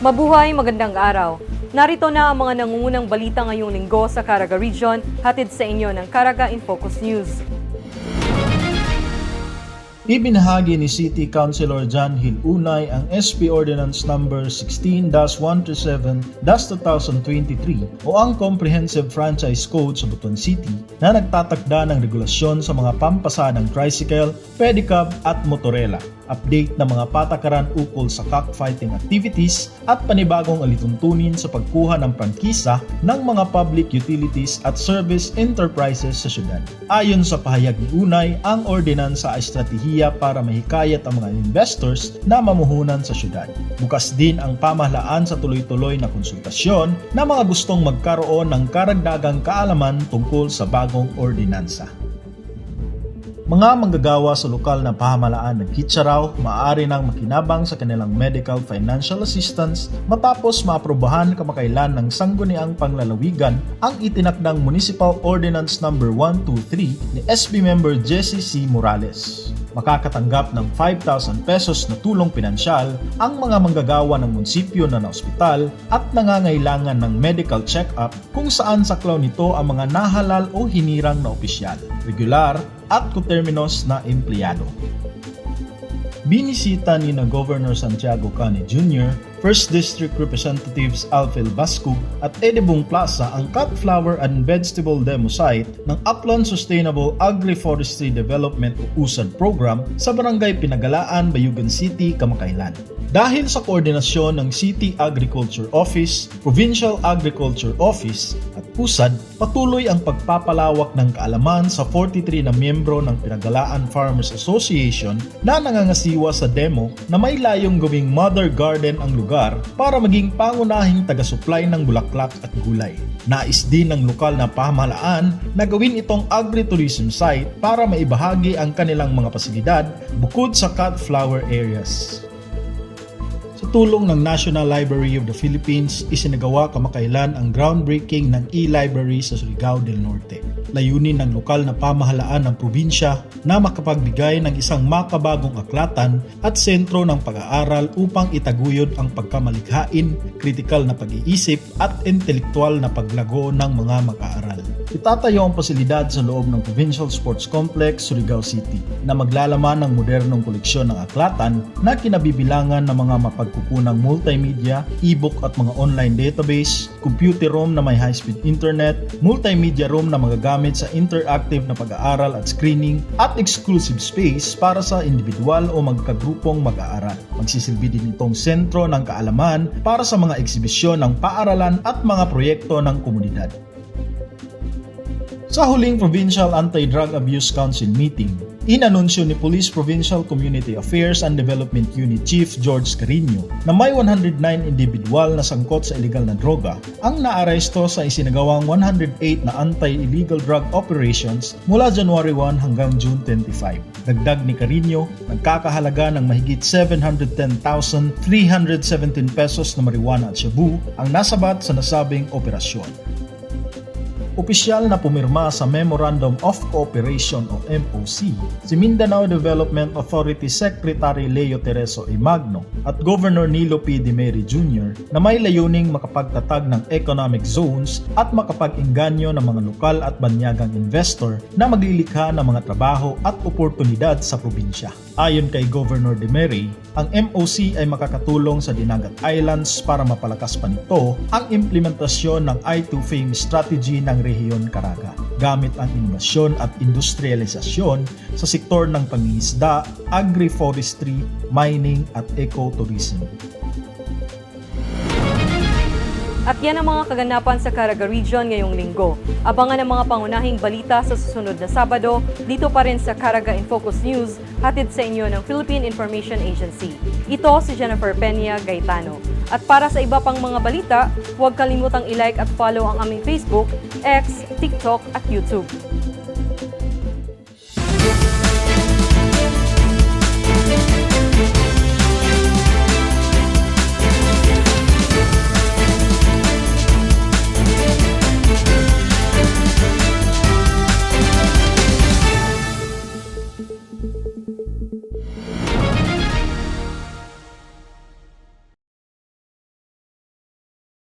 Mabuhay, magandang araw. Narito na ang mga nangungunang balita ngayong linggo sa Caraga Region, hatid sa inyo ng Caraga in Focus News. Ibinahagi ni City Councilor John Hill Unay ang SP Ordinance Number 16-137-2023 o ang Comprehensive Franchise Code sa Butuan City na nagtatakda ng regulasyon sa mga pampasadang tricycle, pedicab at motorela update ng mga patakaran ukol sa cockfighting activities at panibagong alituntunin sa pagkuha ng prangkisa ng mga public utilities at service enterprises sa syudad. Ayon sa pahayag ni Unay, ang ordinansa ay estratehiya para mahikayat ang mga investors na mamuhunan sa syudad. Bukas din ang pamahalaan sa tuloy-tuloy na konsultasyon na mga gustong magkaroon ng karagdagang kaalaman tungkol sa bagong ordinansa. Mga manggagawa sa lokal na pamahalaan ng Kitsaraw maaari nang makinabang sa kanilang medical financial assistance matapos maaprobahan kamakailan ng sangguniang panglalawigan ang itinakdang Municipal Ordinance No. 123 ni SB member Jesse C. Morales. Makakatanggap ng 5,000 pesos na tulong pinansyal ang mga manggagawa ng munisipyo na naospital at nangangailangan ng medical check-up kung saan saklaw nito ang mga nahalal o hinirang na opisyal, regular at koterminos na empleyado. Binisita ni na Governor Santiago Cane Jr., First District Representatives Alfel Bascug at Edibong Plaza ang cut flower and vegetable demo site ng Upland Sustainable Agri-Forestry Development o USAD program sa Barangay Pinagalaan, Bayugan City, Kamakailan. Dahil sa koordinasyon ng City Agriculture Office, Provincial Agriculture Office USAD, patuloy ang pagpapalawak ng kaalaman sa 43 na miyembro ng Pinagalaan Farmers Association na nangangasiwa sa demo na may layong gawing mother garden ang lugar para maging pangunahing taga-supply ng bulaklak at gulay. Nais din ng lokal na pamahalaan na gawin itong agritourism site para maibahagi ang kanilang mga pasilidad bukod sa cut flower areas. Tulong ng National Library of the Philippines, isinagawa kamakailan ang groundbreaking ng e-library sa Surigao del Norte. Layunin ng lokal na pamahalaan ng probinsya na makapagbigay ng isang makabagong aklatan at sentro ng pag-aaral upang itaguyod ang pagkamalikhain, kritikal na pag-iisip at intelektual na paglago ng mga mag-aaral. Itatayo ang pasilidad sa loob ng Provincial Sports Complex, Surigao City na maglalaman ng modernong koleksyon ng aklatan na kinabibilangan ng mga mapagkukunang multimedia, e-book at mga online database, computer room na may high-speed internet, multimedia room na magagamit sa interactive na pag-aaral at screening, at exclusive space para sa individual o magkagrupong mag-aaral. Magsisilbi din itong sentro ng kaalaman para sa mga eksibisyon ng paaralan at mga proyekto ng komunidad. Sa huling Provincial Anti-Drug Abuse Council meeting, inanunsyo ni Police Provincial Community Affairs and Development Unit Chief George Carino na may 109 individual na sangkot sa illegal na droga ang naaresto sa isinagawang 108 na anti-illegal drug operations mula January 1 hanggang June 25. Dagdag ni Carino, nagkakahalaga ng mahigit 710,317 pesos na marijuana at shabu ang nasabat sa nasabing operasyon opisyal na pumirma sa Memorandum of Cooperation o MOC si Mindanao Development Authority Secretary Leo Tereso A. Magno at Governor Nilo P. Dimeri Jr. na may layuning makapagtatag ng economic zones at makapag-inganyo ng mga lokal at banyagang investor na maglilikha ng mga trabaho at oportunidad sa probinsya. Ayon kay Governor Dimeri, ang MOC ay makakatulong sa Dinagat Islands para mapalakas pa nito ang implementasyon ng I2 Fame strategy ng rehiyon Caraga gamit ang inovasyon at industrialisasyon sa sektor ng pangingisda, agri-forestry, mining at ecotourism. At yan ang mga kaganapan sa Caraga Region ngayong linggo. Abangan ang mga pangunahing balita sa susunod na Sabado dito pa rin sa Caraga in Focus News hatid sa inyo ng Philippine Information Agency. Ito si Jennifer Peña Gaetano. At para sa iba pang mga balita, huwag kalimutang i-like at follow ang aming Facebook, X, TikTok at YouTube.